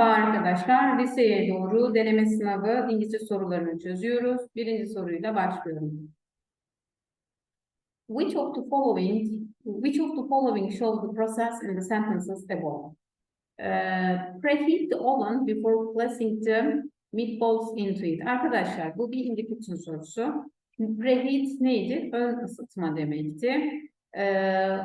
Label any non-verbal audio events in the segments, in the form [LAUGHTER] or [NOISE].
Merhaba arkadaşlar. Liseye doğru deneme sınavı İngilizce sorularını çözüyoruz. Birinci soruyla başlıyorum. Which of the following which of the following shows the process in the sentences above? Uh, preheat the oven before placing the meatballs into it. Arkadaşlar bu bir indication sorusu. Preheat neydi? Ön ısıtma demekti. Ee,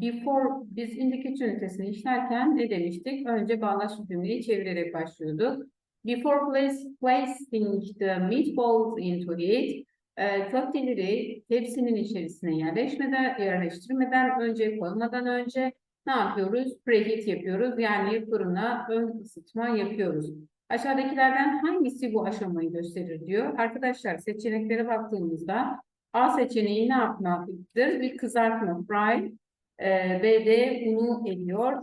Before biz indicate ünitesini işlerken ne demiştik? Önce bağlaç cümleyi çevirerek başlıyorduk. Before place, placing the meatballs into it, e, köfteleri tepsinin içerisine yerleşmeden, yerleştirmeden önce, koymadan önce ne yapıyoruz? Preheat yapıyoruz. Yani fırına ön ısıtma yapıyoruz. Aşağıdakilerden hangisi bu aşamayı gösterir diyor. Arkadaşlar seçeneklere baktığımızda A seçeneği ne yapmaktır? Bir kızartma, fry, ee, B de unu eriyor.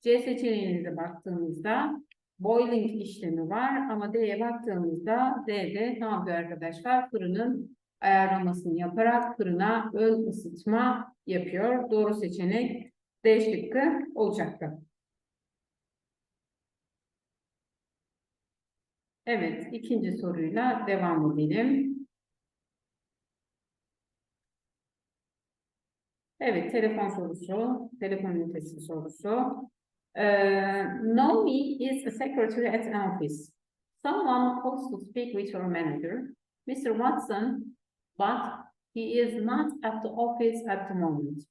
C seçeneğine de baktığımızda boiling işlemi var ama D'ye baktığımızda D'de ne yapıyor arkadaşlar? Fırının ayarlamasını yaparak fırına ön ısıtma yapıyor. Doğru seçenek D şıkkı olacaktı. Evet, ikinci soruyla devam edelim. Evet, telefon sorusu, telefon ünitesi sorusu. Uh, Naomi is a secretary at an office. Someone calls to speak with her manager, Mr. Watson, but he is not at the office at the moment.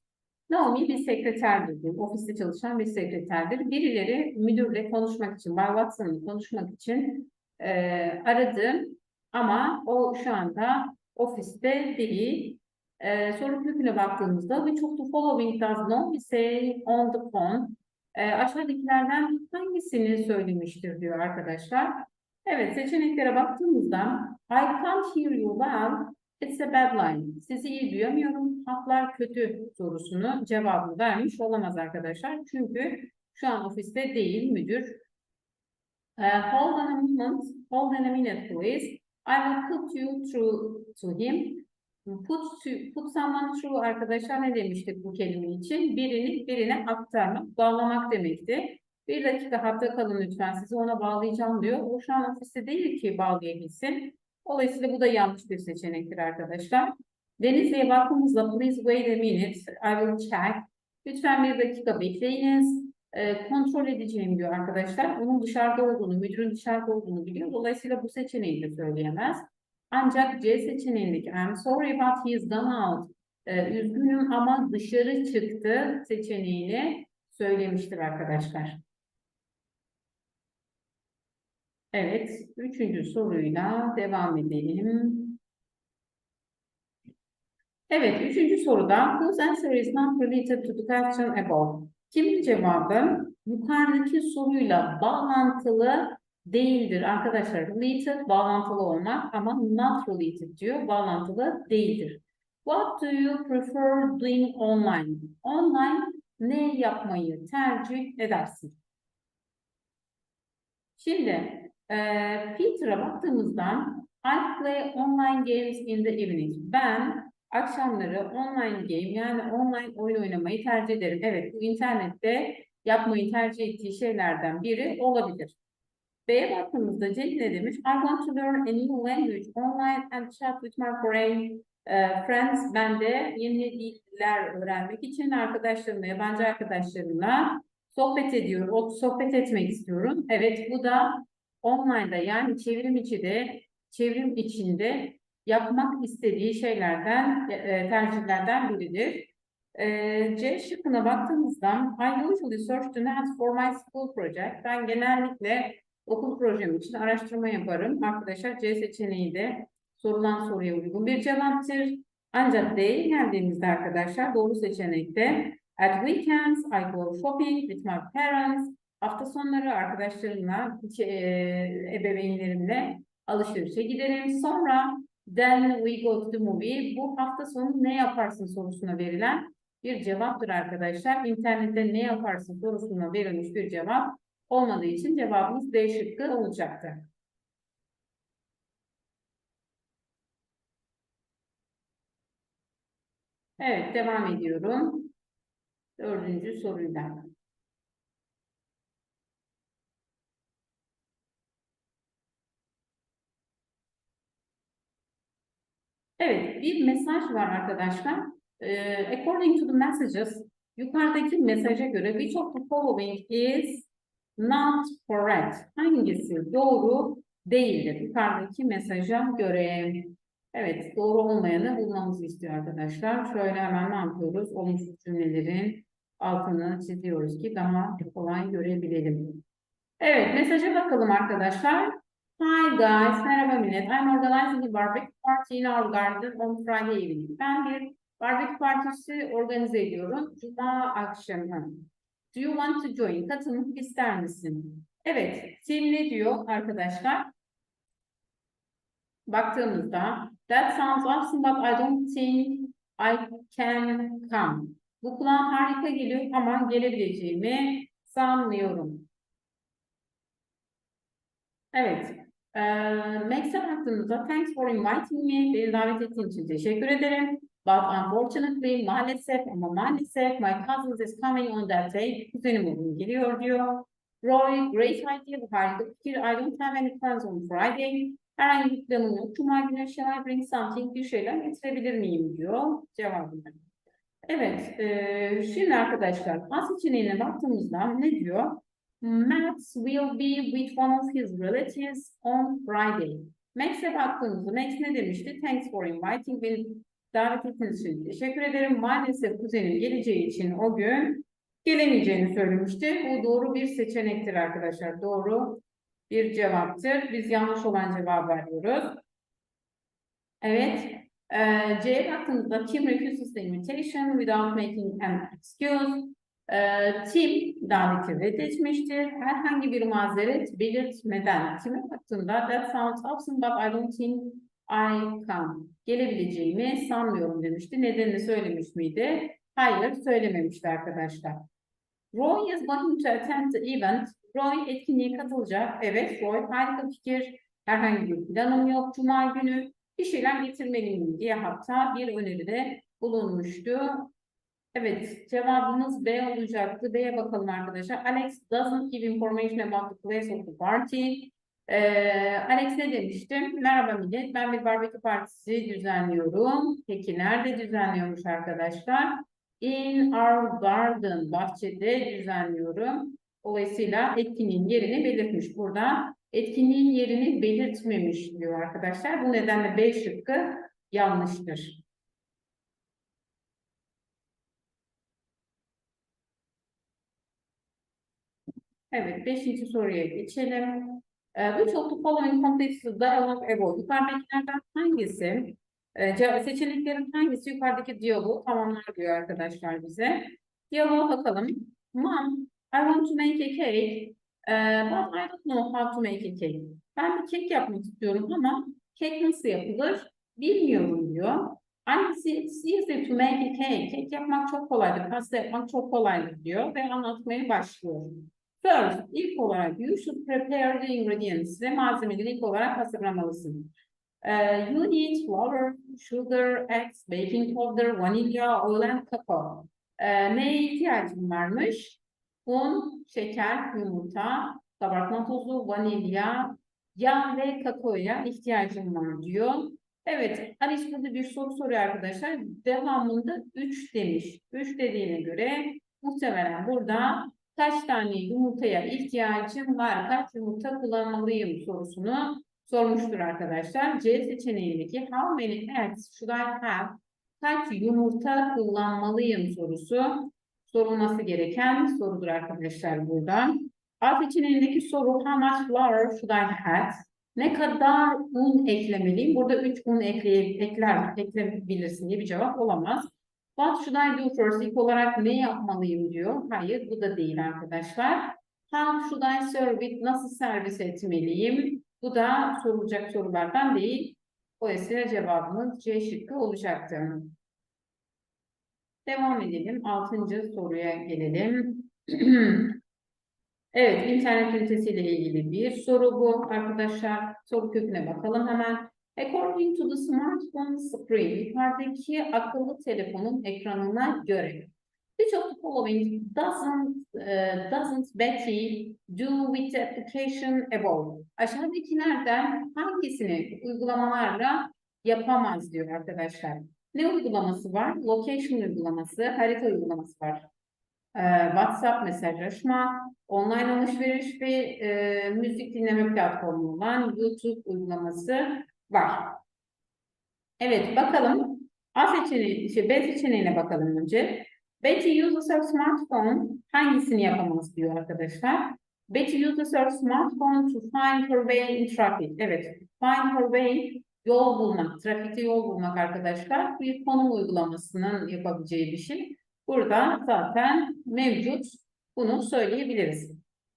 Naomi bir sekreterdir, ofiste çalışan bir sekreterdir. Birileri müdürle konuşmak için, Bay Watson'la konuşmak için e, aradı ama o şu anda ofiste değil. Ee, soru köküne baktığımızda which of the following does not say on the phone? Ee, aşağıdakilerden hangisini söylemiştir diyor arkadaşlar. Evet seçeneklere baktığımızda I can't hear you well. It's a bad line. Sizi iyi duyamıyorum. Hatlar kötü sorusunu cevabını vermiş olamaz arkadaşlar. Çünkü şu an ofiste değil müdür. Uh, hold on a moment. Hold on a minute please. I will put you through to him. Put, to, put someone through arkadaşlar ne demiştik bu kelime için? Birini birine aktarmak, bağlamak demekti. Bir dakika hatta kalın lütfen sizi ona bağlayacağım diyor. O şu an ofiste değil ki bağlayabilsin. Dolayısıyla bu da yanlış bir seçenektir arkadaşlar. Denizli'ye baktığımızda please wait a minute, I will check. Lütfen bir dakika bekleyiniz. E, kontrol edeceğim diyor arkadaşlar. Onun dışarıda olduğunu, müdürün dışarıda olduğunu biliyor. Dolayısıyla bu seçeneği de söyleyemez. Ancak C seçeneğindeki I'm sorry but he's gone out. Ee, üzgünüm ama dışarı çıktı seçeneğini söylemiştir arkadaşlar. Evet, üçüncü soruyla devam edelim. Evet, üçüncü soruda whose answer is not related to the question above? Kimin cevabı yukarıdaki soruyla bağlantılı değildir arkadaşlar. Related bağlantılı olmak ama not related diyor. Bağlantılı değildir. What do you prefer doing online? Online ne yapmayı tercih edersin? Şimdi e, Peter'a baktığımızda I play online games in the evening. Ben akşamları online game yani online oyun oynamayı tercih ederim. Evet bu internette yapmayı tercih ettiği şeylerden biri olabilir. B'ye baktığımızda Cenk ne demiş? I want to learn a new language online and chat with my friend, uh, friends. Ben de yeni diller öğrenmek için arkadaşlarımla, yabancı arkadaşlarımla sohbet ediyorum. Sohbet etmek istiyorum. Evet bu da online'da yani çevrim içi de çevrim içinde yapmak istediği şeylerden, e, tercihlerden biridir. E, C şıkkına baktığımızda I usually search the net for my school project. Ben genellikle okul projem için araştırma yaparım. Arkadaşlar C seçeneği de sorulan soruya uygun bir cevaptır. Ancak D'ye geldiğimizde arkadaşlar doğru seçenekte At weekends I go shopping with my parents. Hafta sonları arkadaşlarımla, e, ebeveynlerimle alışverişe giderim. Sonra then we go to the movie. Bu hafta sonu ne yaparsın sorusuna verilen bir cevaptır arkadaşlar. İnternette ne yaparsın sorusuna verilmiş bir cevap olmadığı için cevabımız D şıkkı olacaktı. Evet, devam ediyorum. Dördüncü soruyla. Evet, bir mesaj var arkadaşlar. Ee, according to the messages, yukarıdaki mesaja göre which of following is not correct? Hangisi doğru değildir? Yukarıdaki mesaja göre. Evet, doğru olmayanı bulmamızı istiyor arkadaşlar. Şöyle hemen ne yapıyoruz? Olumsuz cümlelerin altını çiziyoruz ki daha kolay görebilelim. Evet, mesaja bakalım arkadaşlar. Hi guys, merhaba millet. I'm organizing a barbecue party in our garden on Friday evening. Ben bir barbekü partisi organize ediyorum. Cuma akşamı. Do you want to join? Katılmak ister misin? Evet, Tim ne diyor arkadaşlar? Baktığımızda, that sounds awesome but I don't think I can come. Bu kulağa harika geliyor ama gelebileceğimi sanmıyorum. Evet. Eee Max'e baktığımızda thanks for inviting me. Beni davet ettiğin için teşekkür ederim. But unfortunately maalesef ama maalesef my cousin is coming on that day. Kuzenim bugün geliyor diyor. Roy, great idea. Bu harika fikir. I don't have any plans on Friday. Herhangi bir planım yok. Cuma günü shall I bring something? Bir şeyler getirebilir miyim diyor cevabını. Evet. eee, şimdi arkadaşlar A seçeneğine baktığımızda ne diyor? Max will be with one of his relatives on Friday. Max'e baktığımızda Max ne demişti? Thanks for inviting beni davet ettiğiniz için teşekkür ederim. Maalesef kuzenim geleceği için o gün gelemeyeceğini söylemişti. Bu doğru bir seçenektir arkadaşlar. Doğru bir cevaptır. Biz yanlış olan cevabı arıyoruz. Evet. eee, C'ye baktığımızda Tim refuses the invitation without making an excuse. Eee, Tim daveti reddetmiştir. Herhangi bir mazeret belirtmeden. Tim'e baktığımda that sounds awesome but I don't think I come. Gelebileceğimi sanmıyorum demişti. Nedenini söylemiş miydi? Hayır, söylememişti arkadaşlar. Roy is going to attend the event. Roy etkinliğe katılacak. Evet, Roy harika fikir. Herhangi bir planım yok. Cuma günü bir şeyler getirmeliyim diye hatta bir öneride bulunmuştu. Evet, cevabımız B olacaktı. B'ye bakalım arkadaşlar. Alex doesn't give information about the place of the party. Ee, Alex ne demişti? Merhaba millet, ben bir barbekü partisi düzenliyorum. Peki nerede düzenliyormuş arkadaşlar? In our garden, bahçede düzenliyorum. Dolayısıyla etkinliğin yerini belirtmiş burada. Etkinliğin yerini belirtmemiş diyor arkadaşlar. Bu nedenle B şıkkı yanlıştır. Evet, beşinci soruya geçelim. Ee, Which of the following completes the dialogue above? Yukarıdakilerden hangisi, e, seçeneklerin hangisi yukarıdaki diyaloğu tamamlar diyor arkadaşlar bize. Diyaloğa bakalım. Mom, I want to make a cake, eh, but I don't know how to make a cake. Ben bir kek yapmak istiyorum ama kek nasıl yapılır bilmiyorum diyor. Annesi it's easy to make a cake. Kek yapmak çok kolaydır, pasta yapmak çok kolaydır diyor ve anlatmaya başlıyor. First, ilk olarak you should prepare the ingredients ve malzemeleri ilk olarak hazırlamalısın. Eh, you need flour, sugar, eggs, baking powder, vanilya, oil and cocoa. Eh, neye ihtiyacın varmış? Un, şeker, yumurta, kabartma tozu, vanilya, yağ ve kakaoya ihtiyacın var diyor. Evet, Alice burada bir soru soruyor arkadaşlar. Devamında 3 demiş. 3 dediğine göre muhtemelen burada kaç tane yumurtaya ihtiyacım var, kaç yumurta kullanmalıyım sorusunu sormuştur arkadaşlar. C seçeneğindeki how many eggs should I have? Kaç yumurta kullanmalıyım sorusu sorulması gereken sorudur arkadaşlar burada. A seçeneğindeki soru how much flour should I have? Ne kadar un eklemeliyim? Burada 3 un ekleye, ekler, ekleyebilirsin diye bir cevap olamaz. What should I do first? İlk olarak ne yapmalıyım diyor. Hayır bu da değil arkadaşlar. How should I serve it? Nasıl servis etmeliyim? Bu da sorulacak sorulardan değil. Dolayısıyla cevabımız C şıkkı olacaktı. Devam edelim. Altıncı soruya gelelim. [CLEARS THROAT] Evet, internet ünitesiyle ilgili bir soru bu arkadaşlar. Soru köküne bakalım hemen. According to the smartphone screen, yukarıdaki akıllı telefonun ekranına göre. Which of the following doesn't, eh, doesn't Betty do with the application above? Aşağıdakilerden hangisini uygulamalarla yapamaz diyor arkadaşlar. Ne uygulaması var? Location uygulaması, harita uygulaması var. Ee, WhatsApp mesajlaşma, online alışveriş ve e, müzik dinleme platformu olan YouTube uygulaması var. Evet bakalım. A seçeneği, şey, B seçeneğine bakalım önce. Betty uses her smartphone. Hangisini yapamaz diyor arkadaşlar. Betty uses her smartphone to find her way in traffic. Evet, find her way yol bulmak, trafikte yol bulmak arkadaşlar bir konum uygulamasının yapabileceği bir şey. Burada zaten mevcut. Bunu söyleyebiliriz.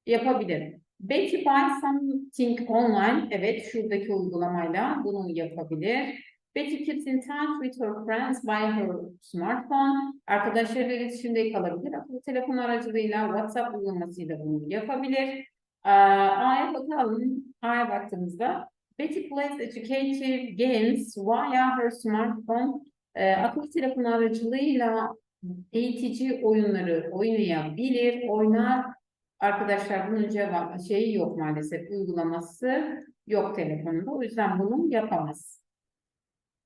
Yapabilir. Betty buy something online. Evet, şuradaki uygulamayla bunu yapabilir. Betty keeps in touch with her friends by her smartphone. Arkadaşlarıyla iletişimde kalabilir. Akıllı telefon aracılığıyla WhatsApp uygulamasıyla bunu yapabilir. Ee, A'ya bakalım. A'ya baktığımızda Betty plays educative games via her smartphone. Ee, akıllı telefon aracılığıyla eğitici oyunları oynayabilir, oynar. Arkadaşlar bunun cevabı şeyi yok maalesef uygulaması yok telefonunda. O yüzden bunu yapamaz.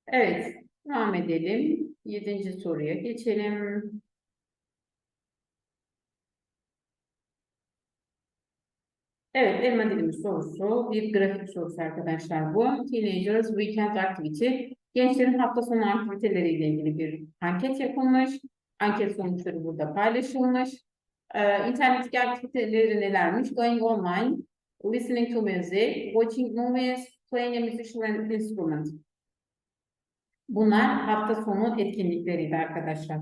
Evet, devam edelim. Yedinci soruya geçelim. Evet, elma dilimi sorusu. Bir grafik sorusu arkadaşlar bu. Teenagers Weekend Activity. Gençlerin hafta sonu aktiviteleriyle ilgili bir anket yapılmış. Anket sonuçları burada paylaşılmış. Ee, internetteki aktiviteleri nelermiş? Going online, listening to music, watching movies, playing a musical instrument. Bunlar hafta sonu etkinlikleriydi arkadaşlar.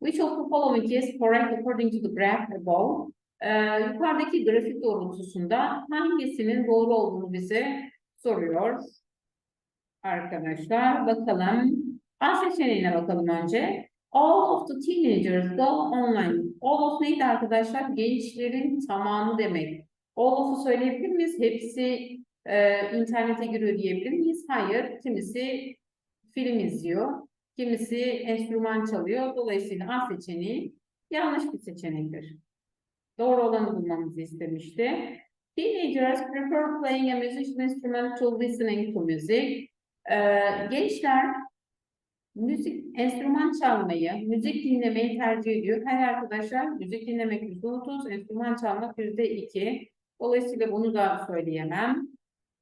Which of the following is correct according to the graph above? Ee, yukarıdaki grafik doğrultusunda hangisinin doğru olduğunu bize soruyor. Arkadaşlar bakalım. A seçeneğine bakalım önce. All of the teenagers go online. All of neydi arkadaşlar? Gençlerin tamamı demek. All of'u söyleyebilir miyiz? Hepsi e, internete giriyor diyebilir miyiz? Hayır. Kimisi film izliyor. Kimisi enstrüman çalıyor. Dolayısıyla A seçeneği yanlış bir seçenektir. Doğru olanı bulmamızı istemişti. Teenagers prefer playing a musical instrument to listening to music. Ee, gençler müzik, enstrüman çalmayı, müzik dinlemeyi tercih ediyor. Hayır arkadaşlar, müzik dinlemek yüzde otuz, enstrüman çalmak yüzde iki. Dolayısıyla bunu da söyleyemem.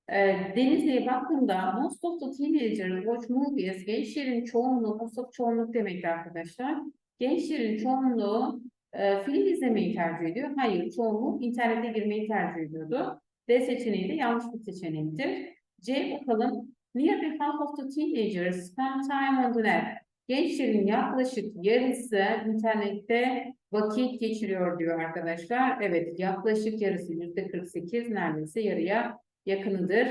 Ee, Denizli'ye baktığımda most of the teenagers watch movies. Gençlerin çoğunluğu, most of çoğunluk demek arkadaşlar. Gençlerin çoğunluğu e, film izlemeyi tercih ediyor. Hayır, çoğunluğu internete girmeyi tercih ediyordu. D seçeneği de yanlış bir seçenektir. C bakalım. Nearly half of the teenagers spend time on the net. Gençlerin yaklaşık yarısı internette vakit geçiriyor diyor arkadaşlar. Evet, yaklaşık yarısı yüzde 48 neredeyse yarıya yakınıdır.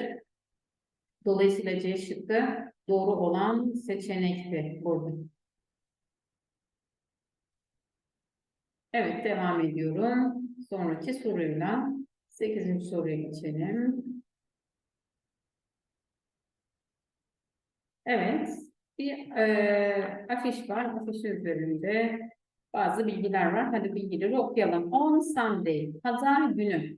Dolayısıyla C şıkkı doğru olan seçenekti burada. Evet, devam ediyorum. Sonraki soruyla 8. soruya geçelim. Evet, bir e, afiş var. Afiş üzerinde bazı bilgiler var. Hadi bilgileri okuyalım. On Sunday, pazar günü.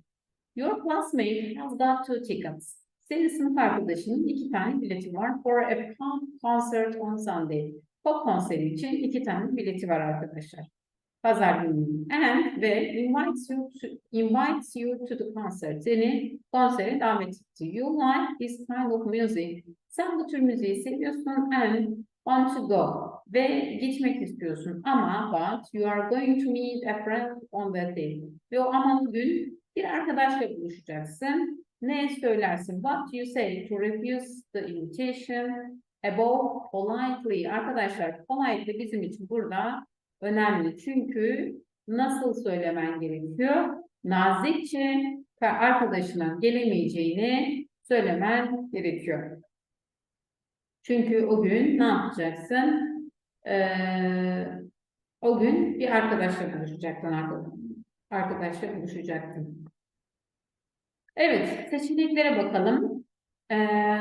Your classmate has got two tickets. Senin sınıf arkadaşının iki tane bileti var. For a pop concert on Sunday. Pop konseri için iki tane bileti var arkadaşlar. Pazar günü. And ve invites you to, invites you to the concert. Seni konsere davet etti. You like this kind of music. Sen bu tür müziği seviyorsun and want to go. Ve gitmek istiyorsun. Ama but you are going to meet a friend on that day. Ve o ama bugün bir arkadaşla buluşacaksın. Ne söylersin? What you say to refuse the invitation? Above politely. Arkadaşlar politely bizim için burada önemli. Çünkü nasıl söylemen gerekiyor? Nazikçe arkadaşına gelemeyeceğini söylemen gerekiyor. Çünkü o gün ne yapacaksın? Ee, o gün bir arkadaşla buluşacaktın arkadaşla buluşacaktın. Evet, seçeneklere bakalım. Ee,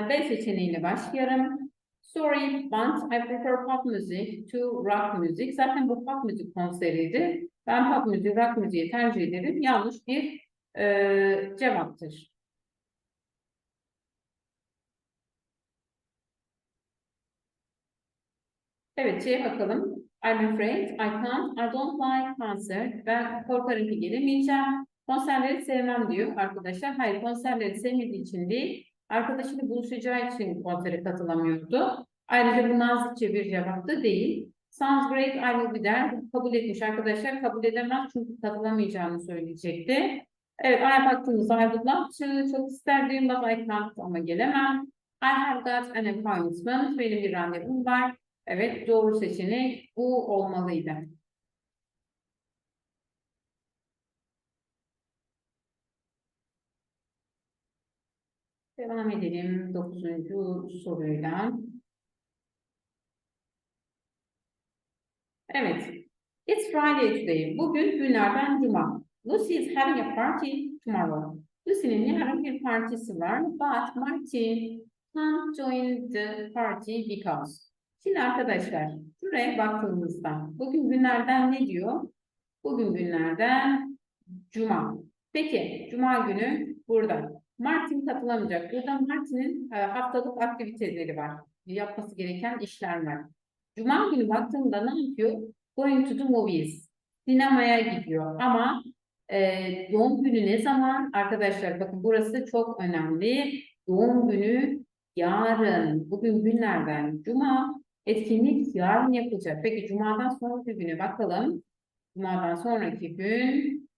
B seçeneğiyle başlayalım. Sorry, but I prefer pop music to rock music. Zaten bu pop müzik konseriydi. Ben pop müziği, rock müziği tercih ederim. Yanlış bir e, cevaptır. Evet, şeye bakalım. I'm afraid I can't, I don't like concert. Ben korkarım ki gelemeyeceğim. Konserleri sevmem diyor arkadaşlar. Hayır, konserleri sevmediği için değil, arkadaşıyla buluşacağı için konsere katılamıyordu. Ayrıca bu nazikçe bir cevap da değil. Sounds great, I will be there. Kabul etmiş arkadaşlar. Kabul edemez çünkü katılamayacağını söyleyecekti. Evet, would love to, çok isterdim I can't ama gelemem. I have got an appointment. Benim bir randevum var. Evet, doğru seçenek bu olmalıydı. Devam edelim dokuzuncu soruyla. Evet. It's Friday today. Bugün günlerden cuma. Lucy is having a party tomorrow. Lucy'nin yarın bir partisi var. But Marty can't join the party because. Şimdi arkadaşlar şuraya baktığımızda bugün günlerden ne diyor? Bugün günlerden cuma. Peki cuma günü burada. Martin katılamayacak. Burada Martin'in e, haftalık aktiviteleri var. Yapması gereken işler var. Cuma günü baktığımda ne yapıyor? Going to the movies. Sinemaya gidiyor. Ama e, doğum günü ne zaman? Arkadaşlar bakın burası çok önemli. Doğum günü yarın. Bugün günlerden cuma. Etkinlik yarın yapılacak. Peki cumadan sonraki güne bakalım. Cumadan sonraki gün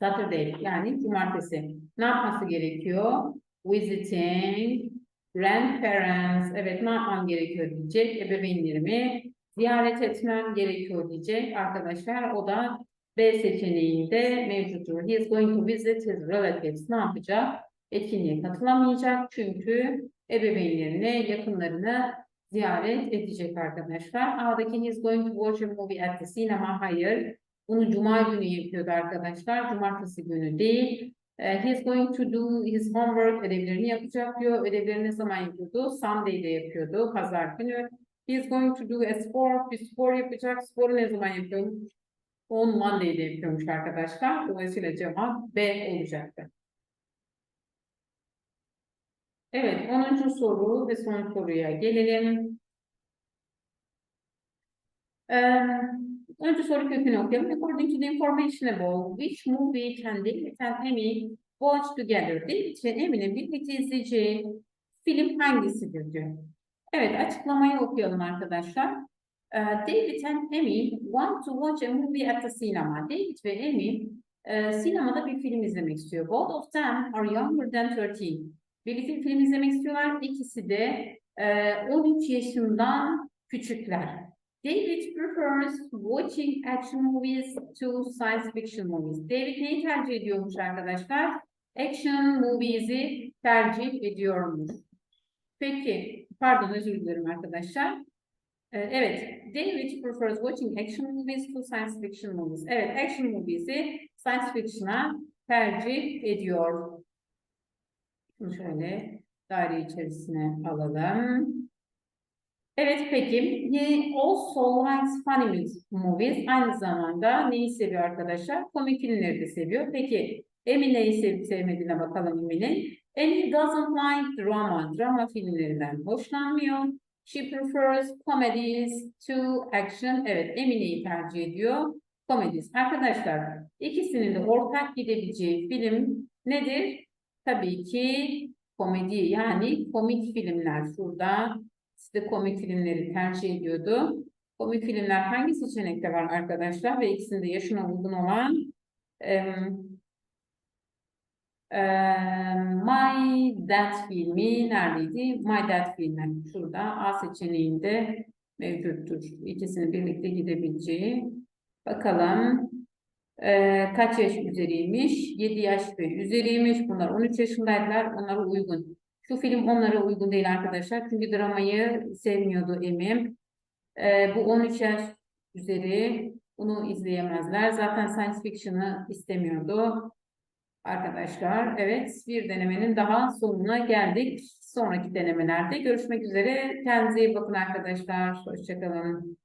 Saturday yani cumartesi. Ne yapması gerekiyor? Visiting grandparents. Evet ne yapmam gerekiyor diyecek. Ebeveynlerimi ziyaret etmem gerekiyor diyecek. Arkadaşlar o da B seçeneğinde mevcuttur. He is going to visit his relatives. Ne yapacak? Etkinliğe katılamayacak çünkü ebeveynlerine, yakınlarını ziyaret edecek arkadaşlar. A'daki he is going to watch a movie at the cinema. Hayır. Bunu cuma günü yapıyordu arkadaşlar. Cumartesi günü değil. Uh, he is going to do his homework. Ödevlerini yapacak diyor. Ödevlerini ne zaman yapıyordu? Sunday'de yapıyordu. Pazar günü. He is going to do a sport. Bir spor yapacak. Sporu ne zaman yapıyor? On Monday'de yapıyormuş arkadaşlar. Dolayısıyla cevap B olacaktı. Evet, 10. soru ve son soruya gelelim. Ee, önce soru kökünü okuyalım. According to the information above, which movie can David and Amy watch together? David ve Amy'nin birlikte izleyeceği film hangisidir diyor. Evet, açıklamayı okuyalım arkadaşlar. Ee, David and Amy want to watch a movie at the cinema. David ve Amy e, sinemada bir film izlemek istiyor. Both of them are younger than 13. Birlikte film izlemek istiyorlar. İkisi de e, 13 yaşından küçükler. David prefers watching action movies to science fiction movies. David neyi tercih ediyormuş arkadaşlar? Action movies'i tercih ediyormuş. Peki, pardon özür dilerim arkadaşlar. Ee, evet, David prefers watching action movies to science fiction movies. Evet, action movies'i science fiction'a tercih ediyor. Bunu şöyle daire içerisine alalım. Evet peki. He also likes funny movies. Aynı zamanda neyi seviyor arkadaşlar? Komik filmleri de seviyor. Peki Emi neyi sevip sevmediğine bakalım Emi'nin. Emi doesn't like drama. Drama filmlerinden hoşlanmıyor. She prefers comedies to action. Evet Emi neyi tercih ediyor? Comedies. Arkadaşlar ikisinin de ortak gidebileceği film nedir? Tabii ki komedi yani komik filmler. Şurada size komik filmleri tercih ediyordu. Komik filmler hangi seçenekte var arkadaşlar? Ve ikisinde yaşına uygun olan um, My Dad filmi neredeydi? My Dad filmi şurada A seçeneğinde mevcuttur. İkisini birlikte gidebileceği. Bakalım ee, kaç yaş üzeriymiş? 7 yaş ve üzeriymiş. Bunlar 13 yaşındaydılar. Onlara uygun. Şu film onlara uygun değil arkadaşlar. Çünkü dramayı sevmiyordu Emim. Ee, bu 13 yaş üzeri. Bunu izleyemezler. Zaten science fiction'ı istemiyordu. Arkadaşlar evet bir denemenin daha sonuna geldik. Sonraki denemelerde görüşmek üzere. Kendinize iyi bakın arkadaşlar. Hoşçakalın.